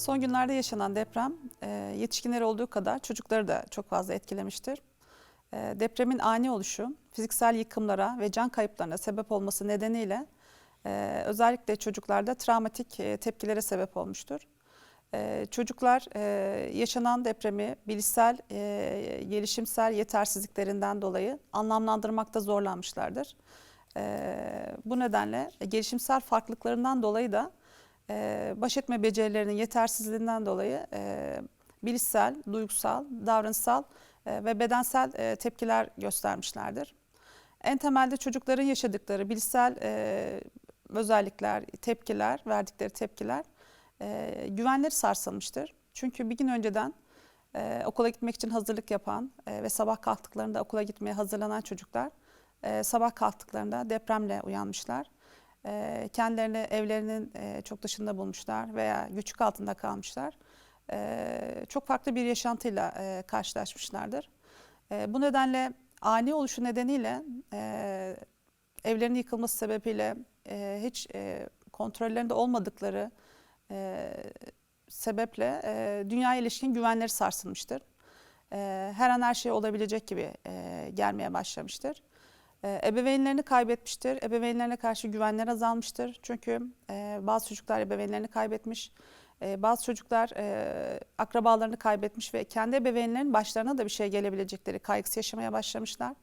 Son günlerde yaşanan deprem e, yetişkinler olduğu kadar çocukları da çok fazla etkilemiştir. E, depremin ani oluşu, fiziksel yıkımlara ve can kayıplarına sebep olması nedeniyle e, özellikle çocuklarda travmatik tepkilere sebep olmuştur. Çocuklar yaşanan depremi bilişsel, gelişimsel yetersizliklerinden dolayı anlamlandırmakta zorlanmışlardır. Bu nedenle gelişimsel farklılıklarından dolayı da e, baş etme becerilerinin yetersizliğinden dolayı e, bilişsel, duygusal, davranışsal e, ve bedensel e, tepkiler göstermişlerdir. En temelde çocukların yaşadıkları bilişsel e, özellikler, tepkiler, verdikleri tepkiler e, güvenleri sarsılmıştır. Çünkü bir gün önceden e, okula gitmek için hazırlık yapan e, ve sabah kalktıklarında okula gitmeye hazırlanan çocuklar e, sabah kalktıklarında depremle uyanmışlar. E, kendilerini evlerinin e, çok dışında bulmuşlar veya göçük altında kalmışlar. E, çok farklı bir yaşantıyla e, karşılaşmışlardır. E, bu nedenle ani oluşu nedeniyle e, evlerinin yıkılması sebebiyle e, hiç e, kontrollerinde olmadıkları e, sebeple e, dünyaya ilişkin güvenleri sarsılmıştır. E, her an her şey olabilecek gibi e, gelmeye başlamıştır. E, ebeveynlerini kaybetmiştir. Ebeveynlerine karşı güvenleri azalmıştır. Çünkü e, bazı çocuklar ebeveynlerini kaybetmiş. E, bazı çocuklar e, akrabalarını kaybetmiş ve kendi ebeveynlerinin başlarına da bir şey gelebilecekleri kaygısı yaşamaya başlamışlar.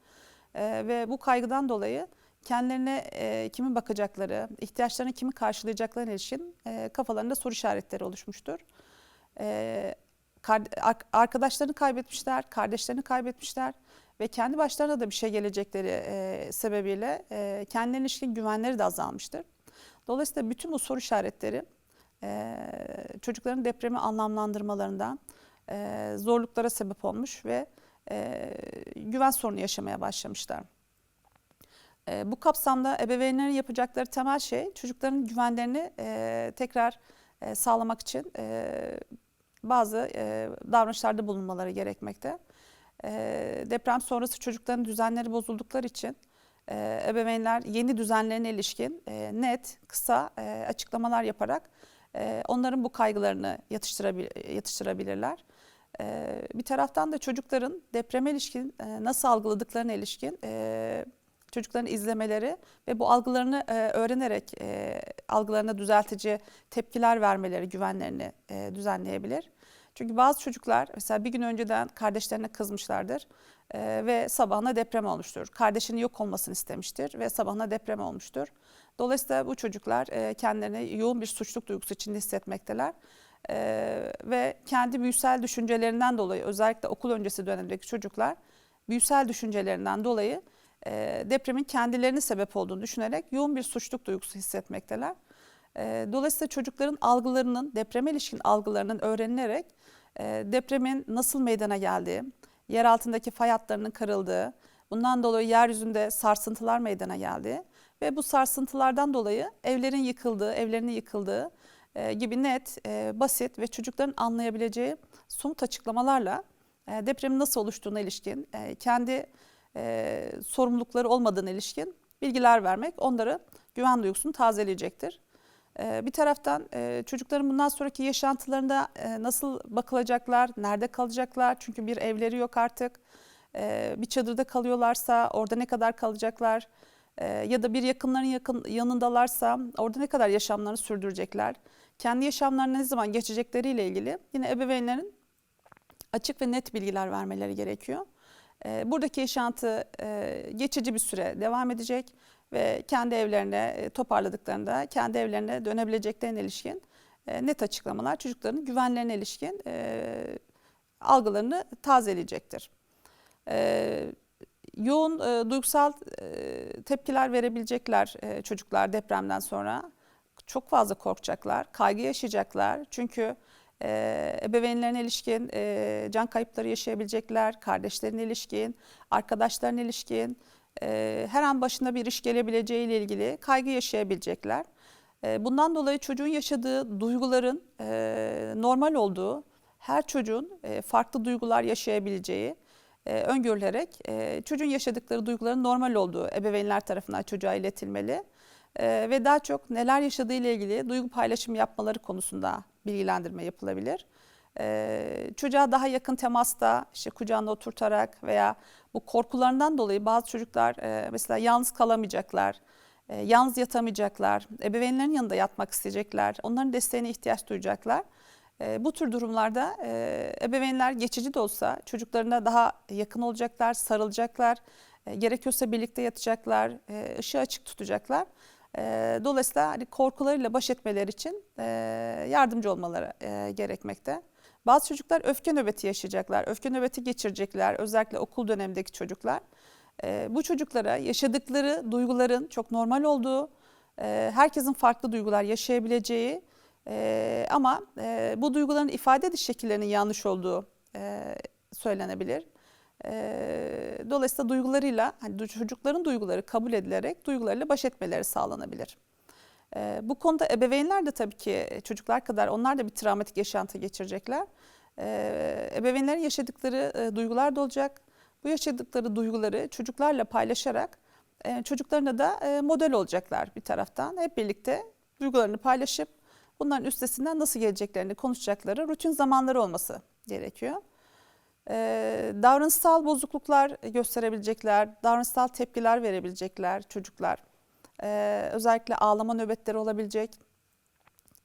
E, ve bu kaygıdan dolayı kendilerine e, kimin bakacakları, ihtiyaçlarını kimin karşılayacaklarına ilişkin e, kafalarında soru işaretleri oluşmuştur. E, arkadaşlarını kaybetmişler, kardeşlerini kaybetmişler ve kendi başlarına da bir şey gelecekleri e, sebebiyle e, kendilerine ilişkin güvenleri de azalmıştır. Dolayısıyla bütün bu soru işaretleri e, çocukların depremi anlamlandırmalarından e, zorluklara sebep olmuş ve e, güven sorunu yaşamaya başlamışlar. E, bu kapsamda ebeveynlerin yapacakları temel şey çocukların güvenlerini e, tekrar e, sağlamak için e, bazı e, davranışlarda bulunmaları gerekmekte. E, deprem sonrası çocukların düzenleri bozuldukları için e, ebeveynler yeni düzenlerine ilişkin e, net, kısa e, açıklamalar yaparak e, onların bu kaygılarını yatıştırabil yatıştırabilirler. E, bir taraftan da çocukların depreme ilişkin e, nasıl algıladıklarına ilişkin e, çocukların izlemeleri ve bu algılarını e, öğrenerek e, algılarına düzeltici tepkiler vermeleri güvenlerini e, düzenleyebilir. Çünkü bazı çocuklar mesela bir gün önceden kardeşlerine kızmışlardır e, ve sabahına deprem olmuştur. Kardeşinin yok olmasını istemiştir ve sabahına deprem olmuştur. Dolayısıyla bu çocuklar e, kendilerini yoğun bir suçluk duygusu içinde hissetmekteler. Ee, ve kendi büyüsel düşüncelerinden dolayı özellikle okul öncesi dönemdeki çocuklar büyüsel düşüncelerinden dolayı e, depremin kendilerine sebep olduğunu düşünerek yoğun bir suçluk duygusu hissetmekteler. E, dolayısıyla çocukların algılarının, depreme ilişkin algılarının öğrenilerek depremin nasıl meydana geldiği, yer altındaki fay hatlarının kırıldığı, bundan dolayı yeryüzünde sarsıntılar meydana geldiği ve bu sarsıntılardan dolayı evlerin yıkıldığı, evlerinin yıkıldığı e, gibi net, e, basit ve çocukların anlayabileceği somut açıklamalarla e, depremin nasıl oluştuğuna ilişkin, kendi e, sorumlulukları olmadığına ilişkin bilgiler vermek onları güven duygusunu tazeleyecektir. E, bir taraftan e, çocukların bundan sonraki yaşantılarında e, nasıl bakılacaklar, nerede kalacaklar çünkü bir evleri yok artık. E, bir çadırda kalıyorlarsa orada ne kadar kalacaklar e, ya da bir yakınların yakın yanındalarsa orada ne kadar yaşamlarını sürdürecekler. Kendi yaşamlarına ne zaman geçecekleriyle ilgili yine ebeveynlerin açık ve net bilgiler vermeleri gerekiyor. Buradaki yaşantı e, geçici bir süre devam edecek ve kendi evlerine e, toparladıklarında kendi evlerine dönebileceklerine ilişkin e, net açıklamalar çocukların güvenlerine ilişkin e, algılarını tazeleyecektir. Yoğun duygusal tepkiler verebilecekler çocuklar depremden sonra. Çok fazla korkacaklar, kaygı yaşayacaklar. Çünkü e, ebeveynlerine ilişkin can kayıpları yaşayabilecekler, kardeşlerine ilişkin, arkadaşlarına ilişkin, e, her an başına bir iş gelebileceği ile ilgili kaygı yaşayabilecekler. E, bundan dolayı çocuğun yaşadığı duyguların e, normal olduğu, her çocuğun e, farklı duygular yaşayabileceği, e, öngörülerek e, çocuğun yaşadıkları duyguların normal olduğu ebeveynler tarafından çocuğa iletilmeli. e, ve daha çok neler yaşadığı ile ilgili duygu paylaşımı yapmaları konusunda bilgilendirme yapılabilir. E, çocuğa daha yakın temasta işte kucağında oturtarak veya bu korkularından dolayı bazı çocuklar e, mesela yalnız kalamayacaklar, e, yalnız yatamayacaklar, ebeveynlerin yanında yatmak isteyecekler, onların desteğine ihtiyaç duyacaklar. E, bu tür durumlarda e, ebeveynler geçici de olsa çocuklarına daha yakın olacaklar, sarılacaklar, e, gerekiyorsa birlikte yatacaklar, e, ışığı açık tutacaklar. Dolayısıyla hani korkularıyla baş etmeleri için yardımcı olmaları gerekmekte. Bazı çocuklar öfke nöbeti yaşayacaklar, öfke nöbeti geçirecekler, özellikle okul dönemindeki çocuklar. E, bu çocuklara yaşadıkları duyguların çok normal olduğu, e, herkesin farklı duygular yaşayabileceği e, ama e, bu duyguların ifade ediş şekillerinin yanlış olduğu e, söylenebilir. E, dolayısıyla duygularıyla, hani çocukların duyguları kabul edilerek duygularıyla baş etmeleri sağlanabilir. E, bu konuda ebeveynler de tabii ki çocuklar kadar onlar da bir travmatik yaşantı geçirecekler. E, ebeveynlerin yaşadıkları e, duygular da olacak. Bu yaşadıkları duyguları çocuklarla paylaşarak e, çocuklarına da e, model olacaklar bir taraftan. Hep birlikte duygularını paylaşıp bunların üstesinden nasıl geleceklerini konuşacakları rutin zamanları olması gerekiyor. Ee, davranışsal bozukluklar gösterebilecekler, davranışsal tepkiler verebilecekler çocuklar. Ee, özellikle ağlama nöbetleri olabilecek.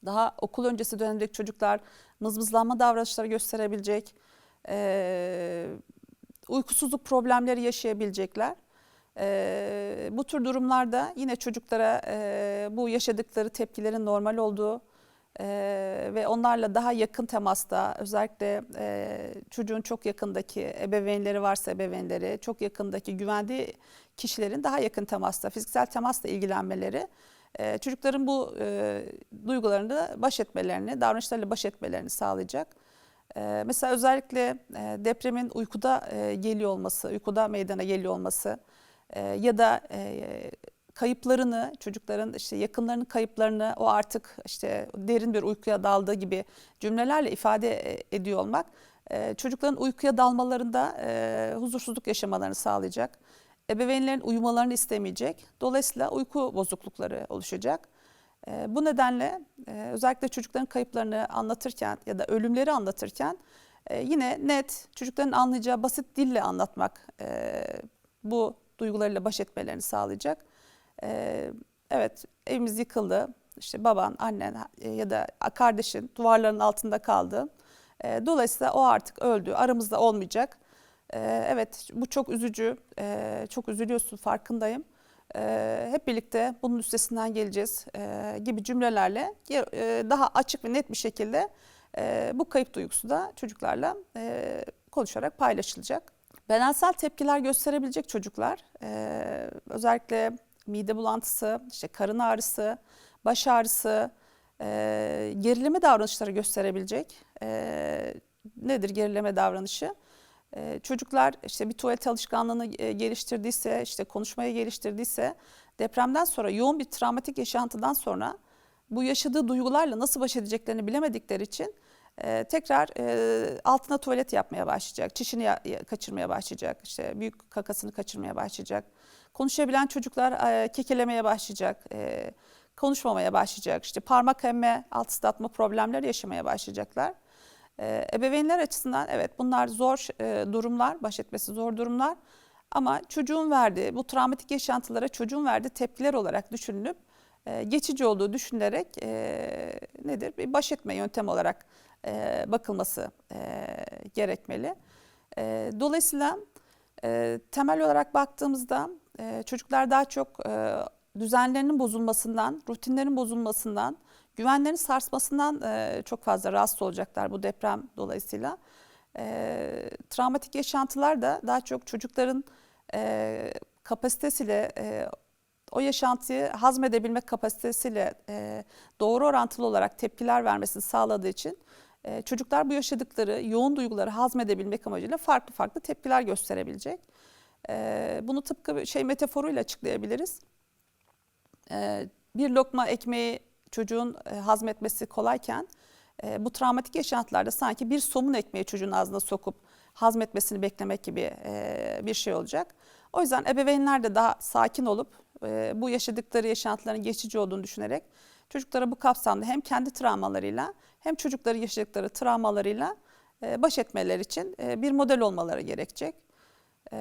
Daha okul öncesi dönemdeki çocuklar mızmızlanma davranışları gösterebilecek. Ee, uykusuzluk problemleri yaşayabilecekler. Ee, bu tür durumlarda yine çocuklara e, bu yaşadıkları tepkilerin normal olduğu, ee, ve onlarla daha yakın temasta özellikle e, çocuğun çok yakındaki ebeveynleri varsa ebeveynleri çok yakındaki güvendiği kişilerin daha yakın temasta fiziksel temasla ilgilenmeleri e, çocukların bu e, duygularını baş etmelerini davranışlarıyla baş etmelerini sağlayacak. E, mesela özellikle e, depremin uykuda e, geliyor olması uykuda meydana geliyor olması e, ya da e, kayıplarını, çocukların işte yakınlarının kayıplarını o artık işte derin bir uykuya daldığı gibi cümlelerle ifade e, ediyor olmak e, çocukların uykuya dalmalarında e, huzursuzluk yaşamalarını sağlayacak. Ebeveynlerin uyumalarını istemeyecek. Dolayısıyla uyku bozuklukları oluşacak. Bu nedenle özellikle çocukların kayıplarını anlatırken ya da ölümleri anlatırken yine net çocukların anlayacağı basit dille anlatmak bu duygularıyla baş etmelerini sağlayacak. Ee, evet evimiz yıkıldı. İşte baban, annen e, ya da kardeşin duvarların altında kaldı. Ee, dolayısıyla o artık öldü. Aramızda olmayacak. Ee, evet bu çok üzücü. Çok üzülüyorsun farkındayım. Hep birlikte bunun üstesinden geleceğiz gibi cümlelerle e, daha açık ve net bir şekilde e, bu kayıp duygusu da çocuklarla konuşarak paylaşılacak. Bedensel tepkiler gösterebilecek çocuklar özellikle mide bulantısı, işte karın ağrısı, baş ağrısı, e, gerileme davranışları gösterebilecek. E, nedir gerileme davranışı? E, çocuklar işte bir tuvalet alışkanlığını e, geliştirdiyse, işte konuşmayı geliştirdiyse depremden sonra yoğun bir travmatik yaşantıdan sonra bu yaşadığı duygularla nasıl baş edeceklerini bilemedikleri için e, tekrar e, altına tuvalet yapmaya başlayacak, çişini ya, kaçırmaya başlayacak, işte büyük kakasını kaçırmaya başlayacak Konuşabilen çocuklar e, kekelemeye başlayacak, e, konuşmamaya başlayacak, işte parmak emme, alt ıslatma problemler yaşamaya başlayacaklar. E, ebeveynler açısından evet bunlar zor e, durumlar, baş etmesi zor durumlar. Ama çocuğun verdiği, bu travmatik yaşantılara çocuğun verdiği tepkiler olarak düşünülüp e, geçici olduğu düşünülerek e, nedir? Bir baş etme yöntemi olarak e, bakılması e, gerekmeli. E, dolayısıyla e, temel olarak baktığımızda e, çocuklar daha çok e, düzenlerinin bozulmasından, rutinlerin bozulmasından, güvenlerin sarsmasından e, çok fazla rahatsız olacaklar bu deprem dolayısıyla. E, travmatik yaşantılar da daha çok çocukların e, kapasitesiyle, e, o yaşantıyı hazmedebilmek kapasitesiyle e, doğru orantılı olarak tepkiler vermesini sağladığı için e, çocuklar bu yaşadıkları yoğun duyguları hazmedebilmek amacıyla farklı farklı tepkiler gösterebilecek. E, bunu tıpkı şey metaforuyla açıklayabiliriz. E, bir lokma ekmeği çocuğun e, hazmetmesi kolayken e, bu travmatik yaşantılarda sanki bir somun ekmeği çocuğun ağzına sokup hazmetmesini beklemek gibi e, bir şey olacak. O yüzden ebeveynler de daha sakin olup bu yaşadıkları yaşantıların geçici olduğunu düşünerek çocuklara bu kapsamda hem kendi travmalarıyla hem çocukları yaşadıkları travmalarıyla baş etmeleri için bir model olmaları gerekecek. E,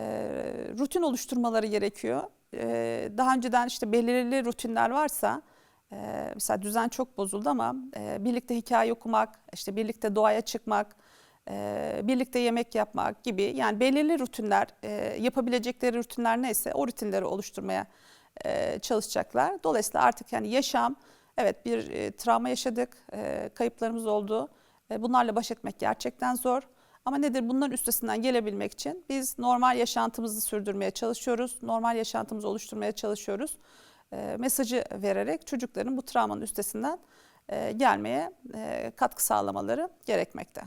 rutin oluşturmaları gerekiyor. E, daha önceden işte belirli rutinler varsa e, mesela düzen çok bozuldu ama e, birlikte hikaye okumak, işte birlikte doğaya çıkmak, e, birlikte yemek yapmak gibi yani belirli rutinler e, yapabilecekleri rutinler neyse o rutinleri oluşturmaya e, çalışacaklar. Dolayısıyla artık yani yaşam evet bir e, travma yaşadık, e, kayıplarımız oldu. E, bunlarla baş etmek gerçekten zor. Ama nedir bunların üstesinden gelebilmek için biz normal yaşantımızı sürdürmeye çalışıyoruz. Normal yaşantımızı oluşturmaya çalışıyoruz. E, mesajı vererek çocukların bu travmanın üstesinden e, gelmeye e, katkı sağlamaları gerekmekte.